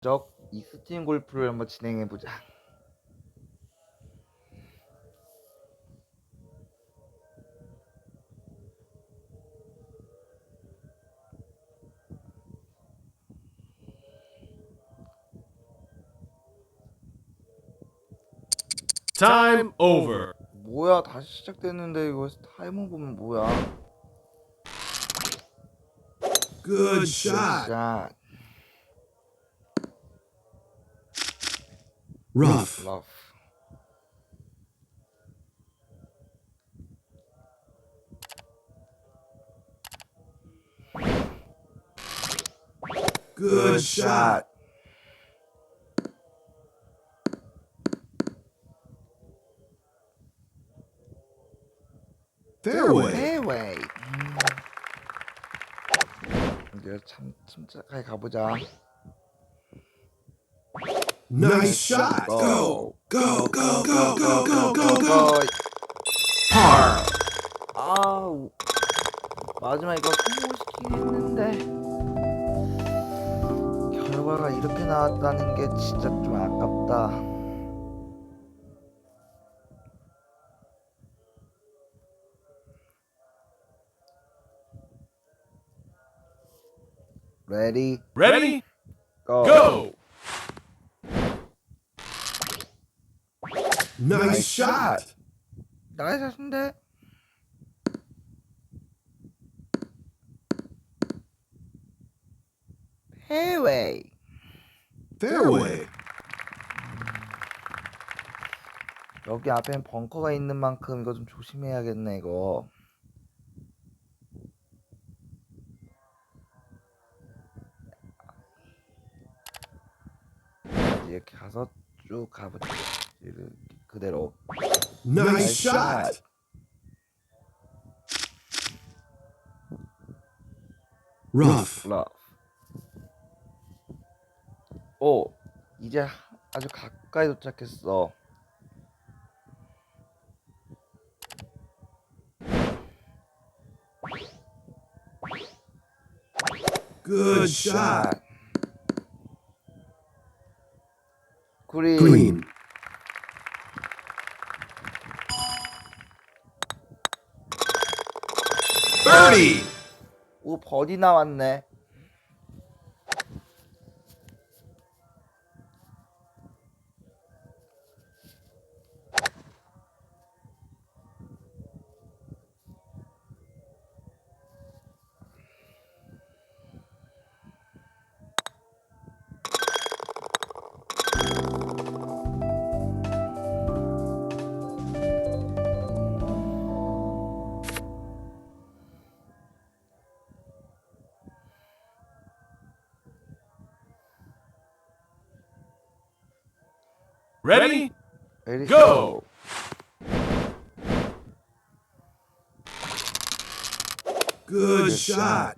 적이 스팀 골프를 한번 진행해 보자. Time over. 뭐야 다시 시작됐는데 이거 타이머 보면 뭐야? Good shot. 자, Rough. 러프. Good shot. Fairway. 페이웨이. 음. 이제 참 침착하게 가보자. Nice shot. Go. Go, go, go, go, go, go, go. Par. 아우 마지막 이거 성공시키긴 했는데 결과가 이렇게 나왔다는 게 진짜 좀 아깝다. 레디 Ready? 고. Go. Nice shot. 나의 자신데 페이웨이 Fairway. 여기 앞엔 벙커가 있는 만큼 이거 좀 조심해야겠네 이거 이렇게 가서 쭉 가보자 그대로 Nice shot. Rough. 러프 오 이제 아주 가까이 도착했어 Good shot. 그린. Birdie. 오 버디 나왔네 Ready? 레디 Go. Good shot.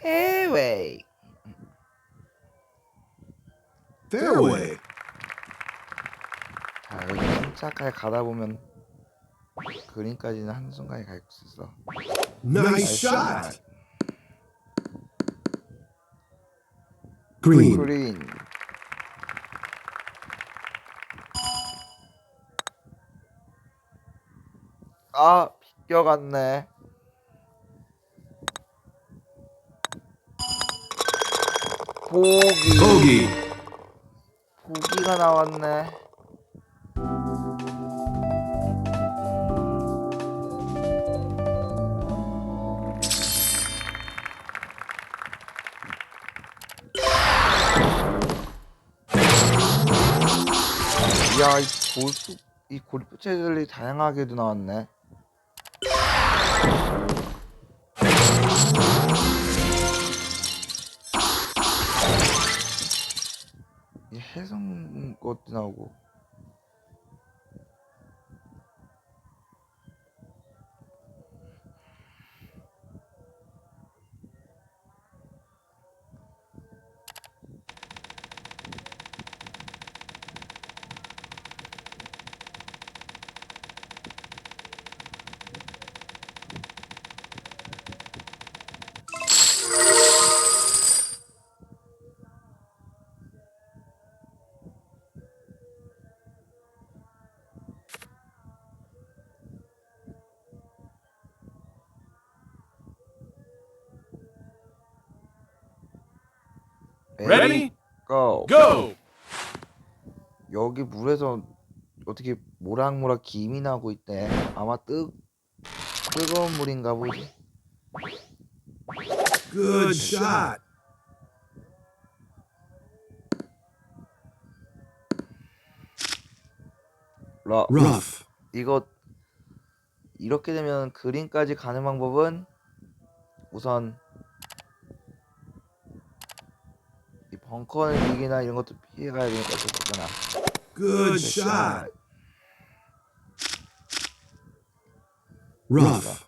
페이웨이 Fairway. 자 여기 침착하게 가다 보면 그린까지는 한 순간에 갈 수 있어 Nice shot. Green. 그린 아 비껴갔네. 보기. Bogey. 보기가 나왔네. 이야 이 골프 이 골프 채들이 다양하게도 나왔네. 이 해성 것도 나오고 Ready? go. Go! 여기 물에서 어떻게 모락모락 김이 나고 있대. 아마 뜨 뜨거운 물인가 보지. Good shot. 러. Rough. 이거 이렇게 되면 그린까지 가는 방법은 우선 이 벙커의 위기나 이런 것도 피해가야 되니까 좋잖아. Good shot. Rough.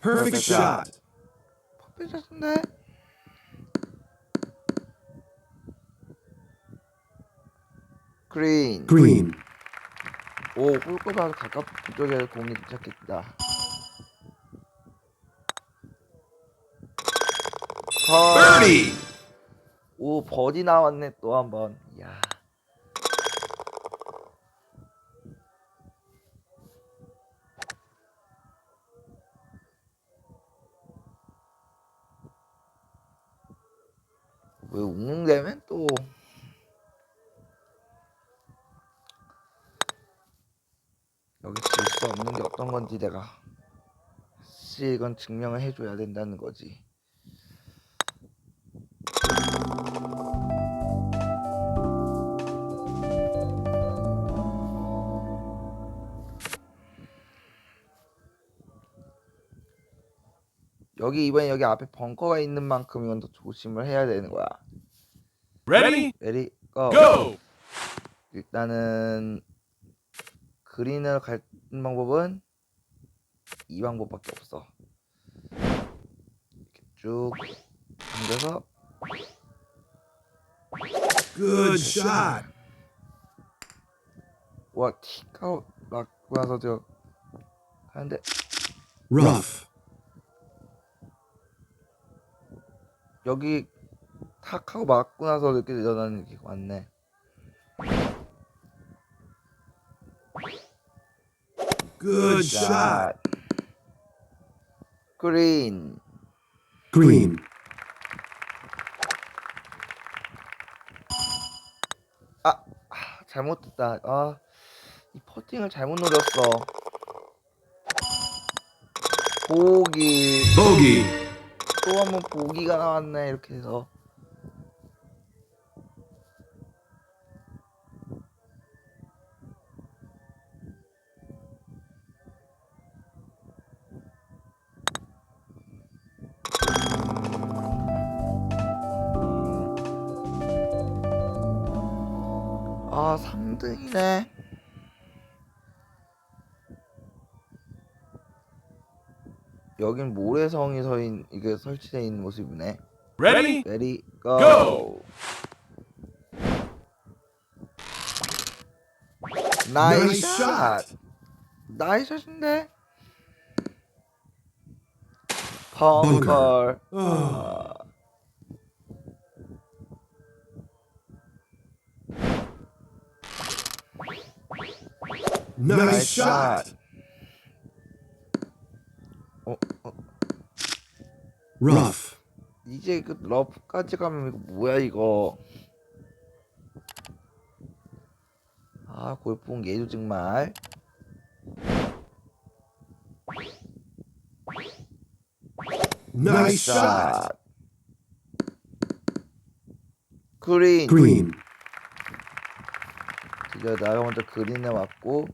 Perfect shot. 퍼펙트인데 그린 Green. 오 홀보다 가깝 쪽에 공이 도착했다 헐. Birdie. 오 버디 나왔네 또 한 번 야 왜 웅웅대면 또 여기 질 수 없는 게 어떤 건지 내가 씨 이건 증명을 해줘야 된다는 거지 여기 이번에 여기 앞에 벙커가 있는 만큼 이건 더 조심을 해야 되는 거야. Ready? 레디 고. Go! 일단은 그린을 갈 방법은 이 방법밖에 없어. 이렇게 쭉 당겨서 Good shot. 와 티가 맞고 나서 저 하는데 Rough. 여기 탁 하고 맞고 나서 이렇게 일어나는 게 맞네. Good shot. 그린 Green. 아, 아 잘못됐다. 아, 이 퍼팅을 잘못 노렸어. 보기 Bogey. 또 한 번 보기가 나왔네 이렇게 해서 아 3등이네 여긴 모래성이 서인 이게 설치되어 있는 모습이네 Ready? 레디 고 Go! 나이스 Nice 샷 shot. 나이스 샷인데 펑컬. Nice shot. 어, 어, Rough. 이제 그 러프까지 가면 이거 뭐야 이거 아 골프공 얘도 정말 Nice shot. 그린 Green. 드디어 나가 먼저 그린에 왔고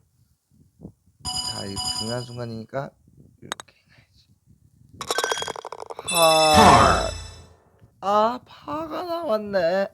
자, 이 중요한 순간이니까 이렇게 해야지. 파. 아, 파가 나왔네.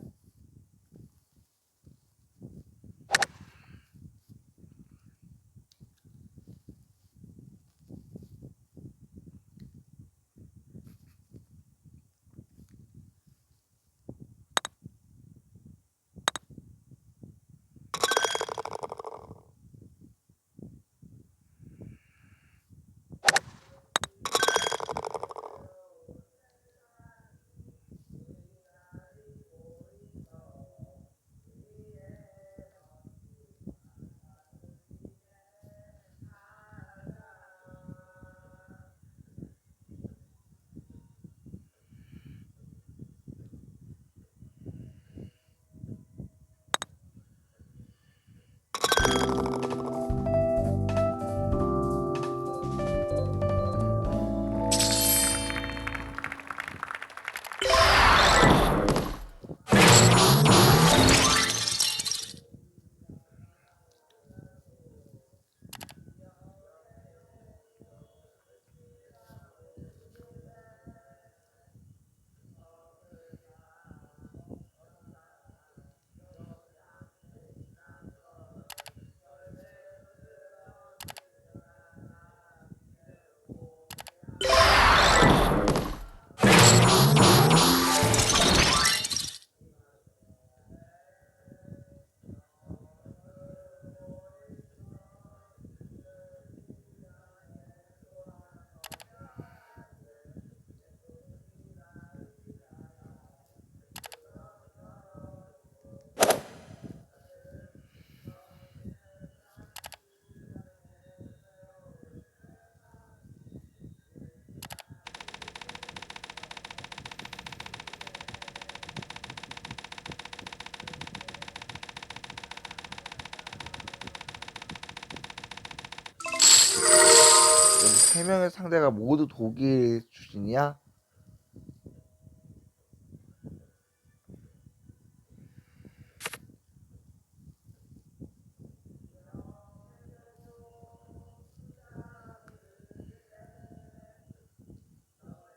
세 명의 상대가 모두 독일 출신이야?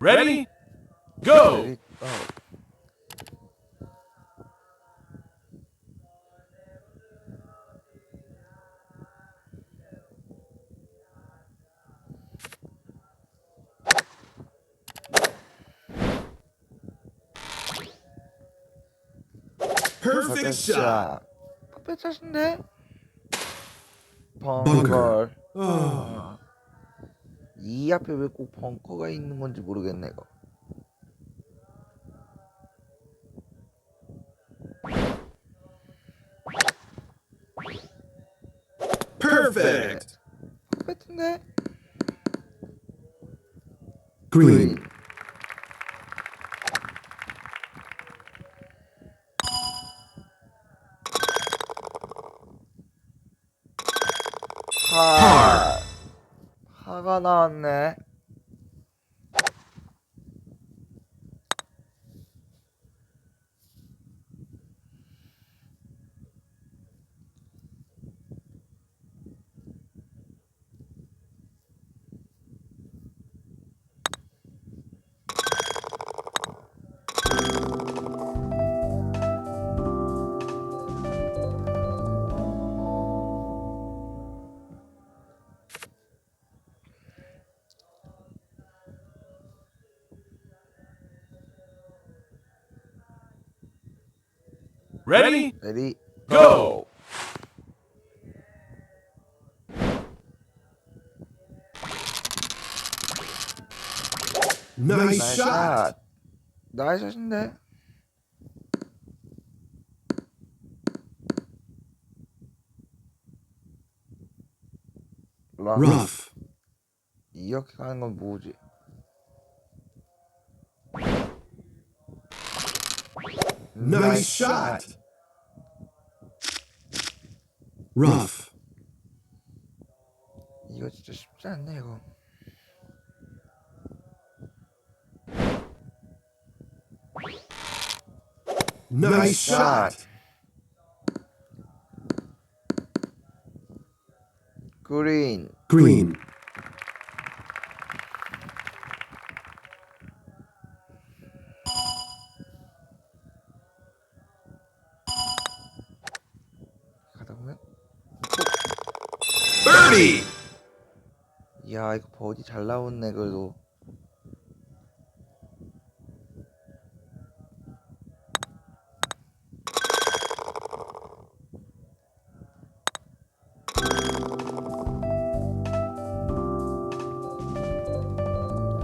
Ready? Perfect shot. 퍼펙트 샷인데? 벙커. Oh. 이 앞에 왜 꼭 벙커가 있는 건지 모르겠네 이거. Perfect. 퍼펙트인데? Green. 파. Ready? 레디 Go! Nice 나이스 shot. 샷. 나이스 샷인데? 라 Rough. 이렇게 가는 건 뭐지? Nice shot. Rough. 이거 진짜 쉽지 않네 이거. Nice shot. 그린 Green. 버디 잘 나왔네 그래도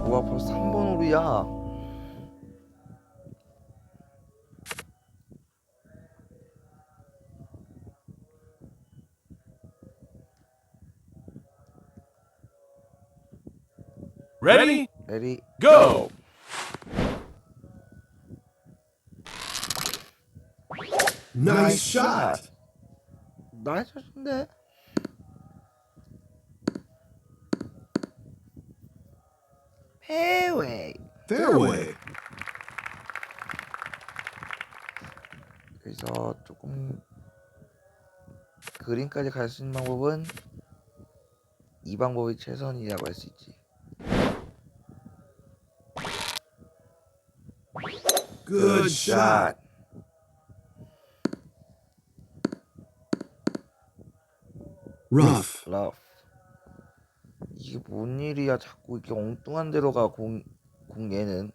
와 벌써 3번 홀이야 Ready? 레디 Go! Nice shot. 나이스 샷인데 페웨이 Fairway. 그래서 조금 그린까지 갈 수 있는 방법은 이 방법이 최선이라고 할 수 있지. Good shot. rough. 러프. 이게 뭔 일이야? 자꾸 이렇게 엉뚱한 데로 가 공, 공 얘는.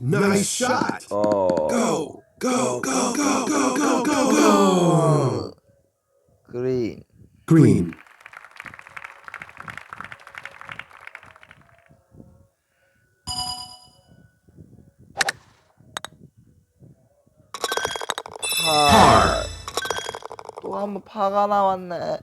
Nice shot. 어. Go, go, go, go, go, go, go, go. 그린. Green. 파가 나왔네.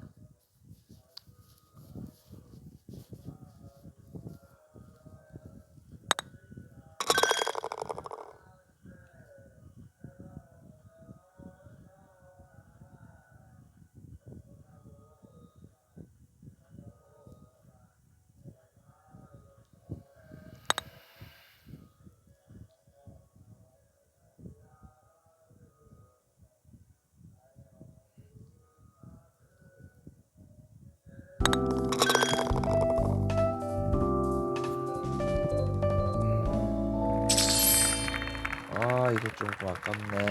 bakalım.